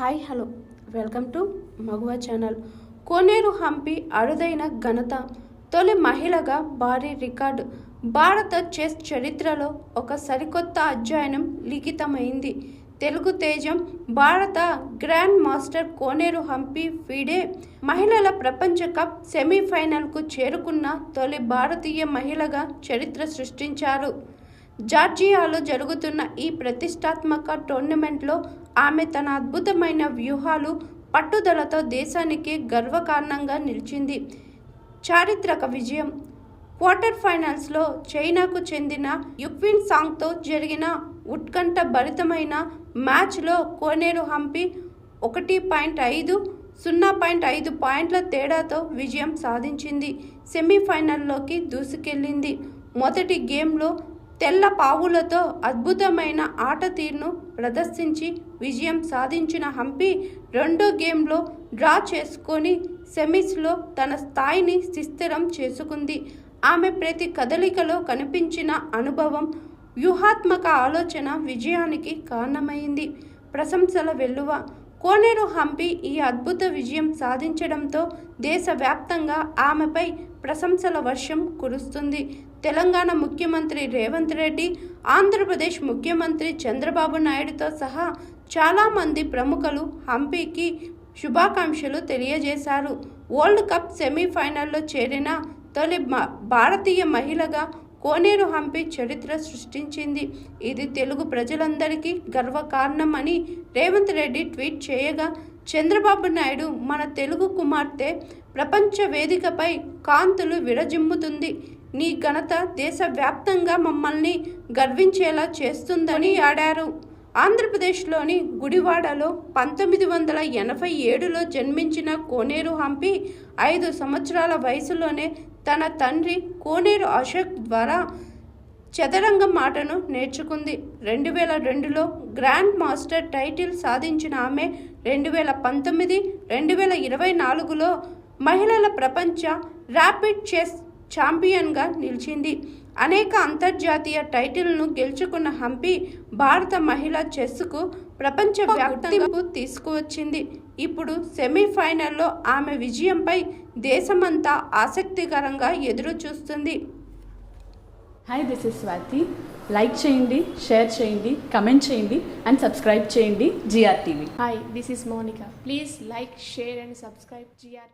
Hi hello. Welcome to Maguva channel. Koneru Humpy అరుదైన ఘనత. తొలి మహిళగా భారీ రికార్డు. భారత చెస్ చరిత్రలో ఒక సరికొత్త అధ్యయనం లిఖితమైంది. తెలుగు తేజం భారత grand master Koneru Humpy FIDE మహిళల ప్రపంచ కప్ సెమీఫైనల్కు చేరుకున్న తొలి భారతీయ మహిళగా చరిత్ర సృష్టించారు. జార్జియాలో జరుగుతున్న ఈ ప్రతిష్టాత్మక టోర్నమెంట్లో ఆమె తన అద్భుతమైన వ్యూహాలు పట్టుదలతో దేశానికి గర్వకారణంగా నిలిచింది. చారిత్రక విజయం. క్వార్టర్ ఫైనల్స్లో చైనాకు చెందిన యుక్విన్ సాంగ్తో జరిగిన ఉత్కంఠ భరితమైన మ్యాచ్లో కోనేరు హంపి ఒకటి పాయింట్ ఐదు సున్నా పాయింట్ ఐదు పాయింట్ల తేడాతో విజయం సాధించింది. సెమీఫైనల్లోకి దూసుకెళ్ళింది మొదటి గేమ్లో తెల్ల పావులతో అద్భుతమైన ఆట తీరును ప్రదర్శించి విజయం సాధించిన హంపి రెండో గేమ్లో డ్రా చేసుకొని సెమీస్లో తన స్థాయిని సుస్థిరం చేసుకుంది. ఆమె ప్రతి కదలికలో కనిపించిన అనుభవం వ్యూహాత్మక ఆలోచన విజయానికి కారణమైంది. ప్రశంసల వెల్లువ. కోనేరు హంపి ఈ అద్భుత విజయం సాధించడంతో దేశవ్యాప్తంగా ఆమెపై ప్రశంసల వర్షం కురుస్తుంది. తెలంగాణ ముఖ్యమంత్రి రేవంత్ రెడ్డి ఆంధ్రప్రదేశ్ ముఖ్యమంత్రి చంద్రబాబు నాయుడుతో సహా చాలామంది ప్రముఖులు హంపీకి శుభాకాంక్షలు తెలియజేశారు. వరల్డ్ కప్ సెమీఫైనల్లో చేరిన తొలి మ- భారతీయ మహిళగా కోనేరు హంపి చరిత్ర సృష్టించింది. ఇది తెలుగు ప్రజలందరికీ గర్వకారణమని రేవంత్ రెడ్డి ట్వీట్ చేయగా చంద్రబాబు నాయుడు మన తెలుగు కుమార్తె ప్రపంచ వేదికపై కాంతులు విరజిమ్ముతుంది నీ ఘనత దేశవ్యాప్తంగా మమ్మల్ని గర్వించేలా చేస్తుందని ఆడారు. ఆంధ్రప్రదేశ్లోని గుడివాడలో పంతొమ్మిది వందల ఎనభై ఏడులో జన్మించిన కోనేరు హంపి ఐదు సంవత్సరాల వయసులోనే తన తండ్రి కోనేరు అశోక్ ద్వారా చదరంగం ఆటను నేర్చుకుంది. రెండు వేల రెండులో గ్రాండ్ మాస్టర్ టైటిల్ సాధించిన ఆమె రెండు వేల పంతొమ్మిది రెండు వేల ఇరవై నాలుగులో మహిళల ప్రపంచ ర్యాపిడ్ చెస్ ఛాంపియన్గా నిలిచింది. అనేక అంతర్జాతీయ టైటిల్ను గెలుచుకున్న హంపి భారత మహిళా చెస్కు ప్రపంచ గుర్తింపు తీసుకువచ్చింది. ఇప్పుడు సెమీఫైనల్లో ఆమె విజయంపై దేశమంతా ఆసక్తికరంగా ఎదురు చూస్తుంది hi this is Swathi like చేయండి షేర్ చేయండి కమెంట్ చేయండి అండ్ సబ్స్క్రైబ్ చేయండి GR TV Hi, this is Monica. Please like, share, and subscribe GR